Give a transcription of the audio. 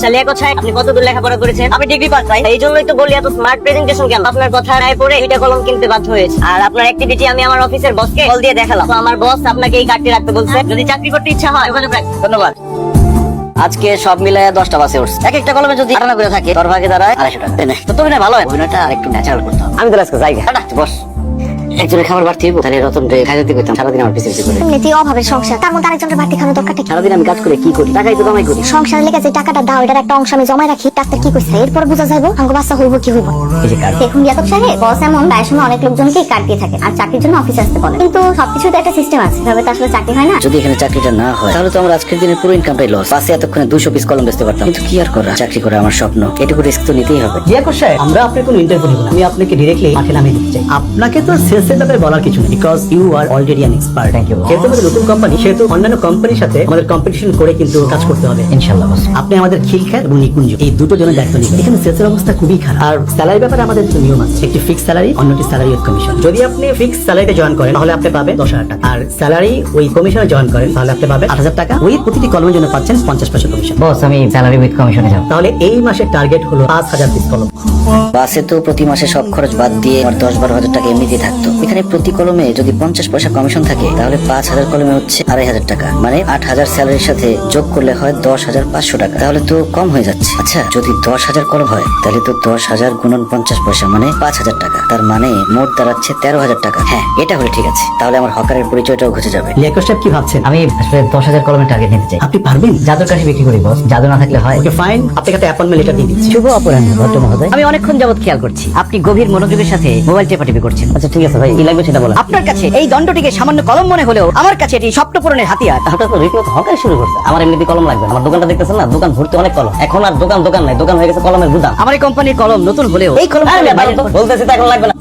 আচ্ছা লেখো ছাই আপনি কত দূর লেখাপড়া করেছেন? আমি ডিগ্রি পাস ভাই এই জন্যই তো বলি, এত স্মার্ট প্রেজেন্টেশন কেন? আপনার কথা রায় পড়ে এটা কলম কিনতে বাধ্য হয়েছে। আর আপনার অ্যাক্টিভিটি আমি আমার অফিসের বসকে কল দিয়ে দেখালাম। তো আমার বস আপনাকে এই কার্ডটি রাখতে বলছে। যদি চাকরি করতে ইচ্ছা হয় রাখবেন ধন্যবাদ। আজকে সব মিলায় দশটা বাসে উঠছে। এক একটা কলমে যদি আটানা করে থাকে, তোর ভাগে দাঁড়ায় আড়াইশো টাকা। তো তুমি না ভালো অভিনয়টা আর একটু ন্যাচারাল করতে হবে। আমি তো আজকে যাই বস। একজনের খাবার বাড়তি হইব তাহলে রতন রে খাই দিতে কইতাম সারাদিন আমার পিছিয়ে পিছিয়ে করে এমনিতেই অভাবের সংসার তার মধ্যে আরেকজনের বাড়তি খানো দরকারটা কি? সারাদিন আমি কাজ করে কি করি? টাকাই তো কামাই করি। সংসার লেগে যে টাকাটা দাও এটার একটা অংশ আমি জমায় রাখি ডাক্তার কি কইছে? এরপর বোঝা যাইব আমাকে বাচ্চা হইব কি হইব। এই যে কাজ। দেখুন ইয়াদব সাহেব বস এমন সময় অনেক লোকজনকে কার্ড দিয়ে থাকে আর চাকরির জন্য অফিসে আসতে বলে। কিন্তু সবকিছুতে একটা সিস্টেম আছে তবে তো আসলে চাকরি হয় না। যদি এখানে চাকরিটা না হয় তাহলে তো আমার আজকের দিনের পুরো ইনকামটাই লস পাশে এতক্ষণে দুশো পিস কলম বেচতে পারতাম। কিন্তু কি আর করা? চাকরি করা আমার স্বপ্ন। এটুকু রিস্ক তো নিতেই হবে। জিয়াকুর সাহেব আমরা আপনার কোনো ইন্টারভিউ নেব না। আমি আপনাকে ডিরেক্টলি মাঠে নামিয়ে দিতে চাই। আপনাকে তো ব্যাপারে বলার কিছু নেই because you are already an expert thank you যেহেতু আমাদের নতুন কোম্পানি সেহেতু অন্যান্য কোম্পানির সাথে আমাদের কম্পিটিশন করে কিন্তু কাজ করতে হবে। আপনি আমাদের খিলখ্যাত এবং নিকুঞ্জ এই দুটো জনের দায়িত্ব নেবেন। এখানে সেলসের অবস্থা খুবই খারাপ। আর স্যালারি ব্যাপারে আমাদের নিয়ম আছে। একটি ফিক্স স্যালারি অন্যটি স্যালারি উইথ কমিশন যদি আপনি ফিক্স স্যালারিতে জয়েন করেন তাহলে আপনি পাবেন দশ হাজার টাকা। আর স্যালারি ওই কমিশনে জয়েন করেন তাহলে আপনি পাবেন আট হাজার টাকা। ওই প্রতিটি কলমের জন্য পাচ্ছেন পঞ্চাশ পয়সা কমিশন বস আমি স্যালারি উইথ কমিশনে যাব। তাহলে এই মাসের টার্গেট হলো পাঁচ হাজার পিস কলম বাসে তো প্রতি মাসে সব খরচ বাদ দিয়ে আমার দশ বারো হাজার টাকা এমনিতেই থাকতো। এখানে প্রতি কলমে যদি পঞ্চাশ পয়সা কমিশন থাকে তাহলে পাঁচ হাজার কলমে হচ্ছে আড়াই হাজার টাকা। মানে আট হাজার স্যালারির সাথে যোগ করলে হয় দশ হাজার পাঁচশো টাকা। তাহলে তো কম হয়ে যাচ্ছে। আচ্ছা যদি দশ হাজার কলম হয় তাহলে তো দশ হাজার গুণন পঞ্চাশ পয়সা মানে পাঁচ হাজার টাকা। তার মানে মোট দাঁড়াচ্ছে তেরো হাজার টাকা। হ্যাঁ এটা হলে ঠিক আছে। তাহলে আমার হকারের পরিচয়টাও ঘুচে যাবে। লিয়াকত সাহেব কি ভাবছেন? আমি আসলে দশ হাজার কলমের টার্গেট নিতে চাই। আপনি পারবেন? জাদুর কাছে বিক্রি করি বস জাদু না থাকলে হয়। ওকে ফাইন আপনাকে একটা অ্যাপয়েন্টমেন্ট লেটার দিয়ে দিচ্ছি। শুভ অপরাহ্ন ভদ্র মহোদয় আমি অনেকক্ষণ যাবত খেয়াল করছি। আপনি গভীর মনোযোগের সাথে মোবাইল টেপাটিপি করছেন। আচ্ছা ঠিক আছে ভাই কি লাগবে সেটা বলেন। আপনার কাছে এই দণ্ডটিকে সামান্য কলম মনে হলেও আমার কাছে এটি স্বপ্নপূরণের হাতিয়ার। হঠাৎ করে রীতিমতো হকার শুরু করছে। আমার এমনিতে কলম লাগবে আমার দোকানটা দেখতেছেন না? দোকান ভর্তি অনেক কলম। এখন আর দোকান দোকান নাই। দোকান হয়ে গেছে কলমের গুদাম। আমার এই কোম্পানির কলম নতুন হলেও এই কলম বলতেছি তো এখন লাগবে না।